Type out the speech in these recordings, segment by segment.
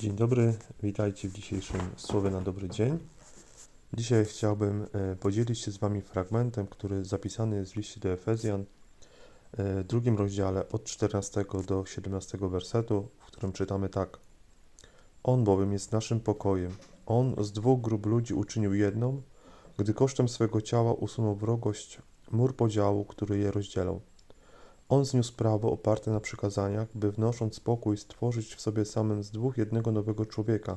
Dzień dobry, witajcie w dzisiejszym Słowie na dobry dzień. Dzisiaj chciałbym e, podzielić się z Wami fragmentem, który zapisany jest w liście do Efezjan, e, drugim rozdziale od 14 do 17 wersetu, w którym czytamy tak. On bowiem jest naszym pokojem. On z dwóch grup ludzi uczynił jedną, gdy kosztem swego ciała usunął wrogość, mur podziału, który je rozdzielał. On zniósł prawo oparte na przykazaniach, by wnosząc spokój stworzyć w sobie samym z dwóch jednego nowego człowieka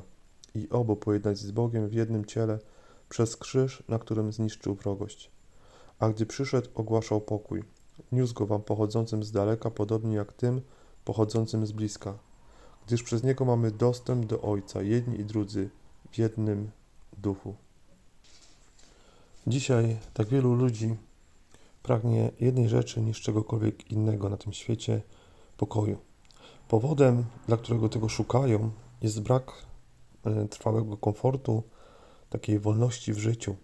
i obu pojednać z Bogiem w jednym ciele przez krzyż, na którym zniszczył wrogość. A gdy przyszedł, ogłaszał pokój. Niósł go wam pochodzącym z daleka, podobnie jak tym pochodzącym z bliska, gdyż przez niego mamy dostęp do Ojca, jedni i drudzy, w jednym duchu. Dzisiaj tak wielu ludzi pragnie jednej rzeczy niż czegokolwiek innego na tym świecie pokoju. Powodem, dla którego tego szukają, jest brak e, trwałego komfortu, takiej wolności w życiu.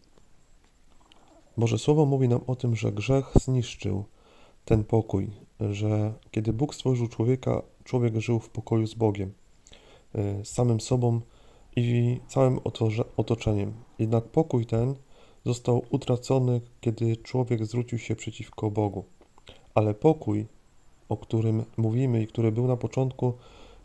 Boże Słowo mówi nam o tym, że grzech zniszczył ten pokój, że kiedy Bóg stworzył człowieka, człowiek żył w pokoju z Bogiem, e, z samym sobą i całym otoczeniem. Jednak pokój ten został utracony, kiedy człowiek zwrócił się przeciwko Bogu. Ale pokój, o którym mówimy i który był na początku,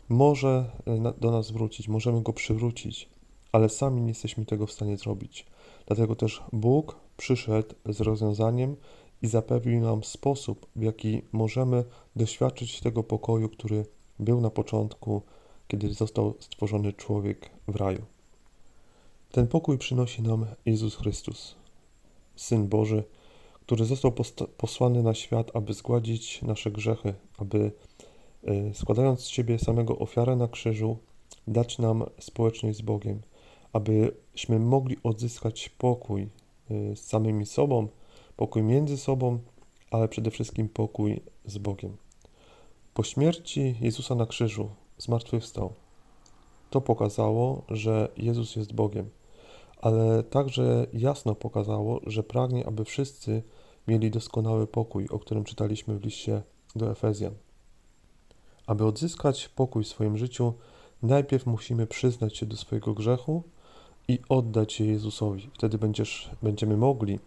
może e, do nas wrócić, możemy go przywrócić, ale sami nie jesteśmy tego w stanie zrobić. Dlatego też Bóg przyszedł z rozwiązaniem i zapewnił nam sposób, w jaki możemy doświadczyć tego pokoju, który był na początku, kiedy został stworzony człowiek w raju. Ten pokój przynosi nam Jezus Chrystus, Syn Boży, który został posłany na świat, aby zgładzić nasze grzechy, aby y, składając z siebie samego ofiarę na krzyżu, dać nam społeczność z Bogiem, abyśmy mogli odzyskać pokój y, z samymi sobą, pokój między sobą, ale przede wszystkim pokój z Bogiem. Po śmierci Jezusa na krzyżu zmartwychwstał. To pokazało, że Jezus jest Bogiem, ale także jasno pokazało, że pragnie, aby wszyscy mieli doskonały pokój, o którym czytaliśmy w liście do Efezjan. Aby odzyskać pokój w swoim życiu, najpierw musimy przyznać się do swojego grzechu i oddać się Jezusowi. Wtedy będziesz, będziemy mogli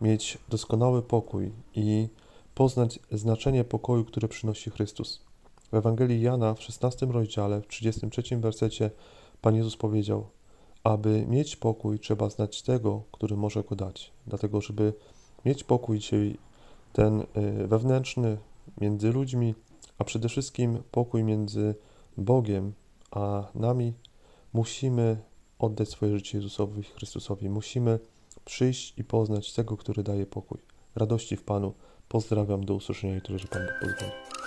mieć doskonały pokój i poznać znaczenie pokoju, które przynosi Chrystus. W Ewangelii Jana w 16 rozdziale, w 33 wersecie Pan Jezus powiedział: Aby mieć pokój, trzeba znać tego, który może go dać. Dlatego, żeby mieć pokój dzisiaj, ten y, wewnętrzny między ludźmi, a przede wszystkim pokój między Bogiem a nami, musimy oddać swoje życie Jezusowi Chrystusowi. Musimy przyjść i poznać tego, który daje pokój. Radości w Panu. Pozdrawiam, do usłyszenia jutro, że Pan Bóg pozwoli.